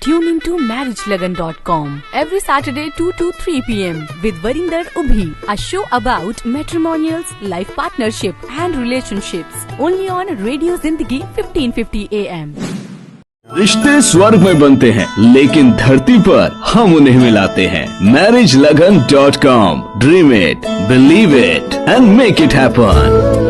Tune into marriagelagan.com every Saturday 2 to 3 pm with Varinder Ubhi, a show about matrimonials, life partnership and relationships. Only on Radio Zindagi 1550 AM. रिश्ते स्वर्ग में बनते हैं लेकिन धरती पर हम उन्हें मिलाते हैं marriage Lagan dot com dream it believe it and make it happen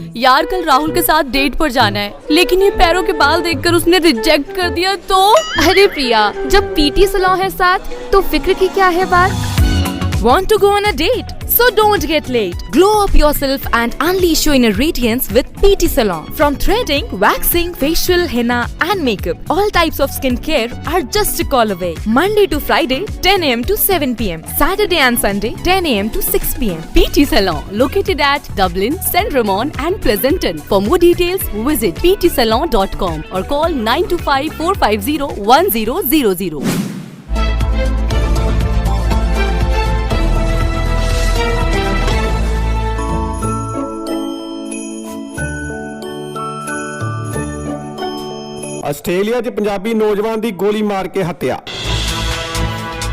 यार कल राहुल के साथ डेट पर जाना है लेकिन ये पैरों के बाल देखकर उसने रिजेक्ट कर दिया तो अरे प्रिया जब पीटी सलाह है साथ तो फ़िक्र की क्या है बात want to go on a date? So don't get late. Glow up yourself and unleash your inner radiance with PT Salon. From threading, waxing, facial, henna, and makeup, all types of skincare are just a call away. Monday to Friday, 10 a.m. to 7 p.m. Saturday and Sunday, 10 a.m. to 6 p.m. PT Salon located at Dublin, St. Ramon and Pleasanton. For more details, visit ptsalon.com or call 925 450 1000. Australia 'ਚ ਪੰਜਾਬੀ ਨੌਜਵਾਨ ਦੀ ਗੋਲੀ ਮਾਰ ਕੇ ਹੱਤਿਆ।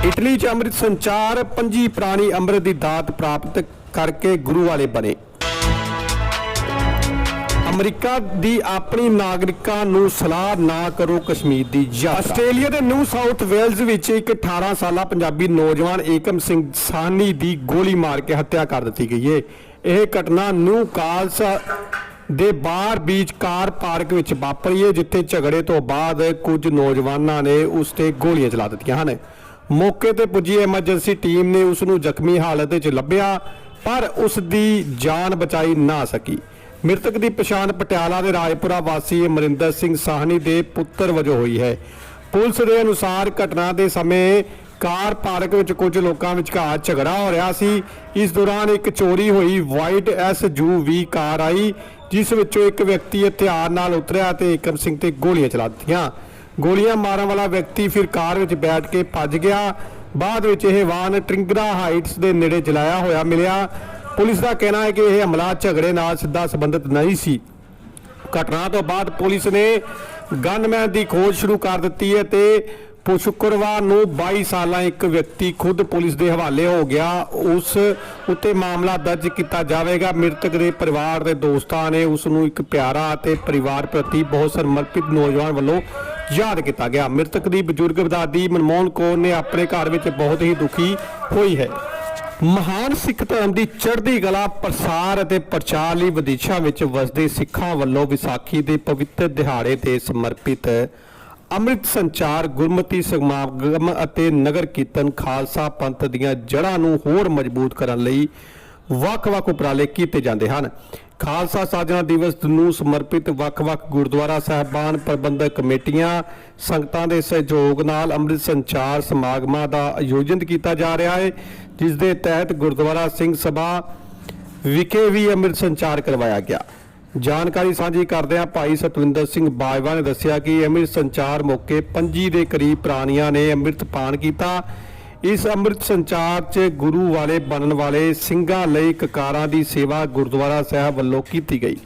Italy 'ਚ ਅੰਮ੍ਰਿਤ ਸੰਚਾਰ, ਪੰਜੀ ਪ੍ਰਾਣੀ ਅੰਮ੍ਰਿਤ ਦੀ ਦਾਤ ਪ੍ਰਾਪਤ ਕਰਕੇ ਗੁਰੂ ਵਾਲੇ ਬਣੇ। ਅਮਰੀਕਾ ਦੀ ਆਪਣੀ ਨਾਗਰਿਕਾਂ ਨੂੰ ਸਲਾਹ ਨਾ ਕਰੋ ਕਸ਼ਮੀਰ ਦੀ ਯਾਤਰਾ। ਆਸਟ੍ਰੇਲੀਆ ਦੇ ਨਿਊ ਸਾਊਥ ਵੇਲਜ਼ ਵਿੱਚ ਇੱਕ 18 ਸਾਲਾ ਪੰਜਾਬੀ ਨੌਜਵਾਨ ਏਕਮ ਸਿੰਘ ਸਾਨੀ ਦੀ ਗੋਲੀ ਮਾਰ ਕੇ ਹੱਤਿਆ ਕਰ ਦਿੱਤੀ ਗਈ ਹੈ ਇਹ ਘਟਨਾ ਨਿਊ ਕਾਲਸ ਦੇ ਬਾਹਰ ਬੀਚ ਕਾਰ ਪਾਰਕ ਵਿੱਚ ਵਾਪਰੀ ਹੈ ਜਿੱਥੇ ਝਗੜੇ ਤੋਂ ਬਾਅਦ ਕੁਝ ਨੌਜਵਾਨਾਂ ਨੇ ਉਸ ਤੇ ਗੋਲੀਆਂ ਚਲਾ ਦਿੱਤੀਆਂ ਹਨ। ਮੌਕੇ ਤੇ ਪੁੱਜੀ ਐਮਰਜੈਂਸੀ ਟੀਮ ਨੇ ਉਸ ਨੂੰ ਜ਼ਖਮੀ ਹਾਲਤ ਵਿੱਚ ਲੱਭਿਆ, ਪਰ ਉਸ ਦੀ ਜਾਨ ਬਚਾਈ ਨਾ ਸਕੀ। ਮ੍ਰਿਤਕ ਦੀ ਪਛਾਣ ਪਟਿਆਲਾ ਦੇ ਰਾਜਪੁਰਾ ਵਾਸੀ ਅਮਰਿੰਦਰ ਸਿੰਘ ਸਾਹਨੀ ਦੇ ਪੁੱਤਰ ਵਜੋਂ ਹੋਈ ਹੈ। ਪੁਲਿਸ ਦੇ ਅਨੁਸਾਰ ਘਟਨਾ ਦੇ ਸਮੇਂ ਕਾਰ ਪਾਰਕ ਵਿੱਚ ਕੁਝ ਲੋਕਾਂ ਵਿਚਕਾਰ ਝਗੜਾ ਹੋ ਰਿਹਾ ਸੀ। ਇਸ ਦੌਰਾਨ ਇੱਕ ਚੋਰੀ ਹੋਈ ਵਾਈਟ ਐਸਯੂਵੀ ਕਾਰ ਆਈ। ਜਿਸ ਵਿੱਚੋਂ ਇੱਕ ਵਿਅਕਤੀ ਹਥਿਆਰ ਨਾਲ ਉਤਰਿਆ ਤੇ ਏਕਮ ਸਿੰਘ ਤੇ ਗੋਲੀਆਂ ਚਲਾ ਦਿੱਤੀਆਂ। ਗੋਲੀਆਂ ਮਾਰਨ ਵਾਲਾ ਵਿਅਕਤੀ ਫਿਰ ਕਾਰ ਵਿੱਚ ਬੈਠ ਕੇ ਭੱਜ ਗਿਆ। ਬਾਅਦ ਵਿੱਚ ਇਹ ਵਾਹਨ ਟ੍ਰਿੰਗਰਾ ਹਾਈਟਸ ਦੇ ਨੇੜੇ ਜਲਾਇਆ ਹੋਇਆ ਮਿਲਿਆ। ਪੁਲਿਸ ਦਾ ਕਹਿਣਾ ਹੈ ਕਿ ਇਹ ਹਮਲਾ ਝਗੜੇ ਨਾਲ ਸਿੱਧਾ ਸੰਬੰਧਿਤ ਨਹੀਂ ਸੀ। ਘਟਨਾ ਤੋਂ ਬਾਅਦ ਪੁਲਿਸ ਨੇ ਗਨਮੈਨ ਦੀ ਖੋਜ ਸ਼ੁਰੂ ਕਰ ਦਿੱਤੀ ਹੈ ਤੇ ਸ਼ੁੱਕਰਵਾਰ ਨੂੰ 22 ਸਾਲਾਂ ਇੱਕ ਵਿਅਕਤੀ ਖੁਦ ਪੁਲਿਸ ਦੇ ਹਵਾਲੇ ਹੋ ਗਿਆ। ਉਸ ਉੱਤੇ ਮਾਮਲਾ ਦਰਜ ਕੀਤਾ ਜਾਵੇਗਾ। ਮ੍ਰਿਤਕ ਦੇ ਪਰਿਵਾਰ ਦੇ ਦੋਸਤਾਂ ਨੇ ਉਸ ਨੂੰ ਇੱਕ ਪਿਆਰਾ ਅਤੇ ਪਰਿਵਾਰ ਪ੍ਰਤੀ ਬਹੁਤ ਸਮਰਪਿਤ ਨੌਜਵਾਨ ਵੱਲੋਂ ਯਾਦ ਕੀਤਾ ਗਿਆ। ਮ੍ਰਿਤਕ ਦੀ ਬਜ਼ੁਰਗ ਦਾਦੀ ਮਨਮੋਹਨ ਕੌਰ ਨੇ ਆਪਣੇ ਘਰ ਵਿੱਚ ਬਹੁਤ ਹੀ ਦੁਖੀ ਹੋਈ ਹੈ। ਮਹਾਨ ਸਿੱਖ ਧਰਮ ਦੀ ਚੜ੍ਹਦੀ ਕਲਾ, ਪ੍ਰਸਾਰ ਅਤੇ ਪ੍ਰਚਾਰ ਲਈ ਵਿਦੇਸ਼ਾਂ ਵਿੱਚ ਵਸਦੇ ਸਿੱਖਾਂ ਵੱਲੋਂ ਵਿਸਾਖੀ ਦੇ ਪਵਿੱਤਰ ਦਿਹਾੜੇ ਤੇ ਸਮਰਪਿਤ ਅੰਮ੍ਰਿਤ ਸੰਚਾਰ, ਗੁਰਮਤਿ ਸਮਾਗਮ ਅਤੇ ਨਗਰ ਕੀਰਤਨ ਖਾਲਸਾ ਪੰਥ ਦੀਆਂ ਜੜ੍ਹਾਂ ਨੂੰ ਹੋਰ ਮਜ਼ਬੂਤ ਕਰਨ ਲਈ ਵੱਖ-ਵੱਖ ਉਪਰਾਲੇ ਕੀਤੇ ਜਾਂਦੇ ਹਨ। ਖਾਲਸਾ ਸਾਜਣਾ ਦਿਵਸ ਨੂੰ ਸਮਰਪਿਤ ਵੱਖ-ਵੱਖ ਗੁਰਦੁਆਰਾ ਸਾਹਿਬਾਨ, ਪ੍ਰਬੰਧਕ ਕਮੇਟੀਆਂ, ਸੰਗਤਾਂ ਦੇ ਸਹਿਯੋਗ ਨਾਲ ਅੰਮ੍ਰਿਤ ਸੰਚਾਰ ਸਮਾਗਮਾਂ ਦਾ ਆਯੋਜਨ ਕੀਤਾ ਜਾ ਰਿਹਾ ਹੈ, ਜਿਸ ਦੇ ਤਹਿਤ ਗੁਰਦੁਆਰਾ ਸਿੰਘ ਸਭਾ ਵਿਖੇ ਵੀ ਅੰਮ੍ਰਿਤ ਸੰਚਾਰ ਕਰਵਾਇਆ ਗਿਆ। ਜਾਣਕਾਰੀ ਸਾਂਝੀ ਕਰਦਿਆਂ ਭਾਈ ਸਤਵਿੰਦਰ ਸਿੰਘ ਬਾਜਵਾ ਨੇ ਦੱਸਿਆ ਕਿ ਅੰਮ੍ਰਿਤ ਸੰਚਾਰ ਮੌਕੇ ਪੰਜੀ ਦੇ ਕਰੀਬ ਪ੍ਰਾਣੀਆਂ ਨੇ ਅੰਮ੍ਰਿਤ ਪਾਨ ਕੀਤਾ। ਇਸ ਅੰਮ੍ਰਿਤ ਸੰਚਾਰ 'ਚ ਗੁਰੂ ਵਾਲੇ ਬਣਨ ਵਾਲੇ ਸਿੰਘਾਂ ਲਈ ਕਕਾਰਾਂ ਦੀ ਸੇਵਾ ਗੁਰਦੁਆਰਾ ਸਾਹਿਬ ਵੱਲੋਂ ਕੀਤੀ ਗਈ।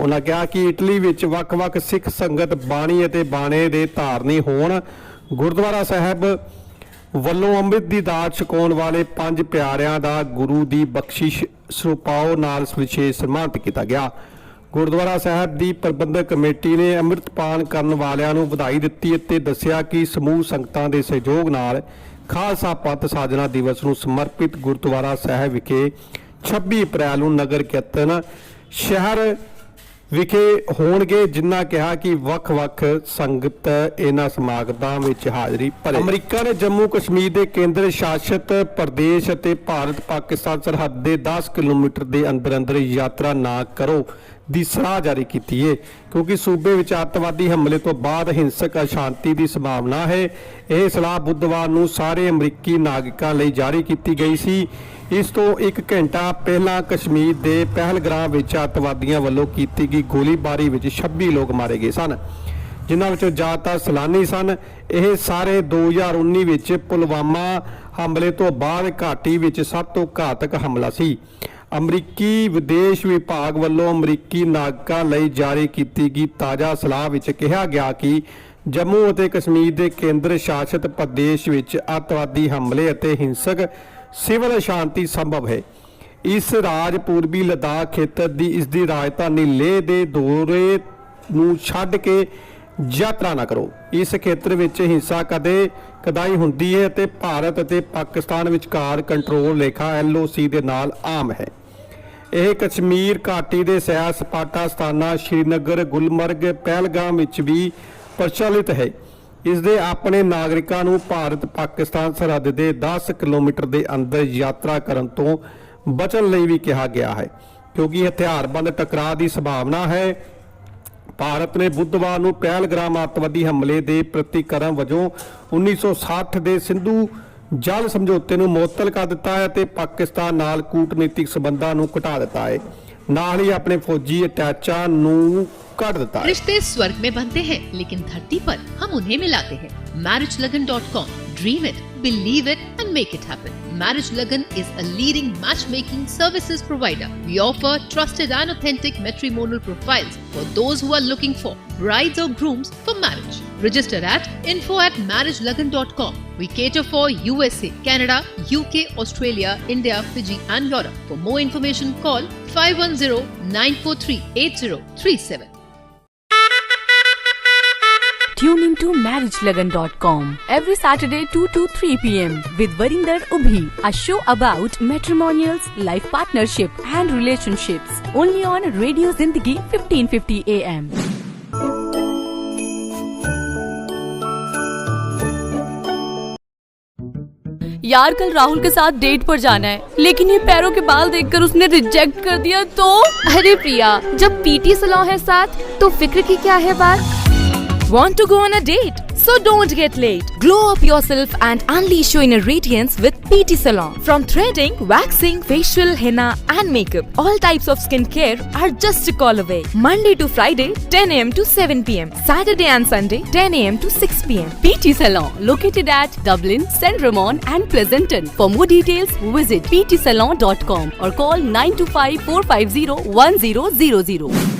ਉਹਨਾਂ ਕਿਹਾ ਕਿ ਇਟਲੀ ਵਿੱਚ ਵੱਖ-ਵੱਖ ਸਿੱਖ ਸੰਗਤ ਬਾਣੀ ਅਤੇ ਬਾਣੇ ਦੇ ਧਾਰਨੀ ਹੋਣ। ਗੁਰਦੁਆਰਾ ਸਾਹਿਬ ਵੱਲੋਂ ਅੰਮ੍ਰਿਤ ਦੀ ਦਾਤ ਛਕਾਉਣ ਵਾਲੇ ਪੰਜ ਪਿਆਰਿਆਂ ਦਾ ਗੁਰੂ ਦੀ ਬਖਸ਼ਿਸ਼, ਸਰੂਪਾਓ ਨਾਲ ਵਿਸ਼ੇਸ਼ ਸਨਮਾਨਿਤ ਕੀਤਾ ਗਿਆ। ਗੁਰਦੁਆਰਾ ਸਾਹਿਬ ਦੀ ਪ੍ਰਬੰਧਕ ਕਮੇਟੀ ਨੇ ਅੰਮ੍ਰਿਤਪਾਨ ਕਰਨ ਵਾਲਿਆਂ ਨੂੰ ਵਧਾਈ ਦਿੱਤੀ ਅਤੇ ਦੱਸਿਆ ਕਿ ਸਮੂਹ ਸੰਗਤਾਂ ਦੇ ਸਹਿਯੋਗ ਨਾਲ ਖਾਲਸਾ ਪੰਥ ਸਾਜਨਾ ਦਿਵਸ ਨੂੰ ਸਮਰਪਿਤ ਗੁਰਦੁਆਰਾ ਸਾਹਿਬ ਵਿਖੇ 26 ਅਪ੍ਰੈਲ ਨੂੰ ਨਗਰ ਕੀਰਤਨ ਸ਼ਹਿਰ ਵਿਖੇ ਹੋਣਗੇ, ਜਿਨ੍ਹਾਂ ਕਿਹਾ ਕਿ ਵੱਖ-ਵੱਖ ਸੰਗਤ ਇਹਨਾਂ ਸਮਾਗਮਾਂ ਵਿੱਚ ਹਾਜ਼ਰੀ ਭਰੇ। ਅਮਰੀਕਾ ਨੇ ਜੰਮੂ ਕਸ਼ਮੀਰ ਦੇ ਕੇਂਦਰ ਸ਼ਾਸਿਤ ਪ੍ਰਦੇਸ਼ ਅਤੇ ਭਾਰਤ ਪਾਕਿਸਤਾਨ ਸਰਹੱਦ ਦੇ 10 ਕਿਲੋਮੀਟਰ ਦੇ ਅੰਦਰ ਅੰਦਰ ਯਾਤਰਾ ਨਾ ਕਰੋ। ਦੀ ਸਲਾਹ ਜਾਰੀ ਕੀਤੀ ਹੈ ਕਿਉਂਕਿ ਸੂਬੇ ਵਿੱਚ ਅੱਤਵਾਦੀ ਹਮਲੇ ਤੋਂ ਬਾਅਦ ਹਿੰਸਕ ਅਸ਼ਾਂਤੀ ਦੀ ਸੰਭਾਵਨਾ ਹੈ। ਇਹ ਸਲਾਹ ਬੁੱਧਵਾਰ ਨੂੰ ਸਾਰੇ ਅਮਰੀਕੀ ਨਾਗਰਿਕਾਂ ਲਈ ਜਾਰੀ ਕੀਤੀ ਗਈ ਸੀ। ਇਸ ਤੋਂ 1 ਘੰਟਾ ਪਹਿਲਾਂ ਕਸ਼ਮੀਰ ਦੇ ਪਹਿਲਗ੍ਰਾਮ ਵਿੱਚ ਅੱਤਵਾਦੀਆਂ ਵੱਲੋਂ ਕੀਤੀ ਗਈ ਗੋਲੀਬਾਰੀ ਵਿੱਚ 26 ਲੋਕ ਮਾਰੇ ਗਏ ਸਨ, ਜਿਨ੍ਹਾਂ ਵਿੱਚੋਂ ਜ਼ਿਆਦਾਤਰ ਸਲਾਨੀ ਸਨ। ਇਹ ਸਾਰੇ 2019 ਵਿੱਚ ਪੁਲਵਾਮਾ ਹਮਲੇ ਤੋਂ ਬਾਅਦ ਘਾਟੀ ਵਿੱਚ ਸਭ ਤੋਂ ਘਾਤਕ ਹਮਲਾ ਸੀ। ਅਮਰੀਕੀ ਵਿਦੇਸ਼ ਵਿਭਾਗ ਵੱਲੋਂ ਅਮਰੀਕੀ ਨਾਗਰਿਕਾਂ ਲਈ ਜਾਰੀ ਕੀਤੀ ਗਈ ਤਾਜ਼ਾ ਸਲਾਹ ਵਿੱਚ ਕਿਹਾ ਗਿਆ ਕਿ ਜੰਮੂ ਅਤੇ ਕਸ਼ਮੀਰ ਦੇ ਕੇਂਦਰ ਸ਼ਾਸਿਤ ਪ੍ਰਦੇਸ਼ ਵਿੱਚ ਅੱਤਵਾਦੀ ਹਮਲੇ ਅਤੇ ਹਿੰਸਕ ਸਿਵਲ ਸ਼ਾਂਤੀ ਸੰਭਵ ਹੈ। ਇਸ ਰਾਜ ਪੂਰਬੀ ਲਦਾਖ ਖੇਤਰ ਦੀ ਇਸ ਦੀ ਰਾਜਧਾਨੀ ਲੇਹ ਦੇ ਦੌਰੇ ਨੂੰ ਛੱਡ ਕੇ ਯਾਤਰਾ ਨਾ ਕਰੋ। ਇਸ ਖੇਤਰ ਵਿੱਚ ਹਿੰਸਾ ਕਦੇ ਕਦਾਈ ਹੁੰਦੀ ਹੈ ਤੇ ਭਾਰਤ ਅਤੇ ਪਾਕਿਸਤਾਨ ਵਿਚਕਾਰ ਕੰਟਰੋਲ ਰੇਖਾ ਐਲਓਸੀ ਦੇ ਨਾਲ ਆਮ ਹੈ। ਇਹ ਕਸ਼ਮੀਰ ਘਾਟੀ ਦੇ ਸੈਰ ਸਪਾਟਾ ਸਥਾਨਾਂ ਸ਼੍ਰੀਨਗਰ, ਗੁਲਮਰਗ, ਪਹਿਲਗਾਮ ਵਿੱਚ ਵੀ ਪ੍ਰਚਲਿਤ ਹੈ। ਇਸ ਦੇ ਆਪਣੇ ਨਾਗਰਿਕਾਂ ਨੂੰ ਭਾਰਤ ਪਾਕਿਸਤਾਨ ਸਰਹੱਦ ਦੇ 10 ਕਿਲੋਮੀਟਰ ਦੇ ਅੰਦਰ ਯਾਤਰਾ ਕਰਨ ਤੋਂ ਬਚਣ ਲਈ ਵੀ ਕਿਹਾ ਗਿਆ ਹੈ, ਕਿਉਂਕਿ ਹਥਿਆਰਬੰਦ ਟਕਰਾਅ ਦੀ ਸੰਭਾਵਨਾ ਹੈ। ਭਾਰਤ ਨੇ ਬੁੱਧਵਾਰ ਨੂੰ ਪਹਿਲਗ੍ਰਾਮ ਅੱਤਵਾਦੀ ਹਮਲੇ ਦੇ ਪ੍ਰਤੀਕਰਮ ਵਜੋਂ 1960 ਦੇ ਸਿੰਧੂ ਜਲ ਸਮਝੌਤੇ ਨੂੰ ਮੁਅੱਤਲ ਕਰ ਦਿੱਤਾ ਹੈ ਤੇ ਪਾਕਿਸਤਾਨ ਨਾਲ ਕੂਟਨੀਤਿਕ ਸਬੰਧਾਂ ਨੂੰ ਘਟਾ ਦਿੱਤਾ ਹੈ ਨਾਲ ਹੀ ਆਪਣੇ ਫੌਜੀ ਅਟੈਚਾਂ ਨੂੰ ਕੱਢ ਦਿੱਤਾ ਹੈ रिश्ते स्वर्ग में बनते हैं लेकिन धरती पर हम उन्हें मिलाते हैं marriage Lagan dot com dream it believe it and make it happen marriage Lagan is a leading matchmaking services provider we offer trusted and authentic matrimonial profiles for those who are looking for brides or grooms for marriage Register at info at marriagelagan.com we cater for usa canada uk australia india fiji and europe for more information call 510-943-8037 Tune into marriagelagan.com every Saturday 2 to 3 pm with Varinder Ubhi, a show about matrimonials, life partnership and relationships. Only on Radio Zindagi 1550 AM. यार कल राहुल के साथ date पर जाना है लेकिन ये पैरों के बाल देखकर उसने रिजेक्ट कर दिया तो अरे प्रिया जब पीटी सलाह है साथ तो फ़िक्र की क्या है बात want to go on a date? So don't get late. Glow up yourself and unleash your inner radiance with PT Salon. From threading, waxing, facial, henna, and makeup, all types of skincare are just a call away. Monday to Friday, 10 a.m. to 7 p.m. Saturday and Sunday, 10 a.m. to 6 p.m. PT Salon located at Dublin, St. Ramon and Pleasanton. For more details, visit ptsalon.com or call 925 450 1000.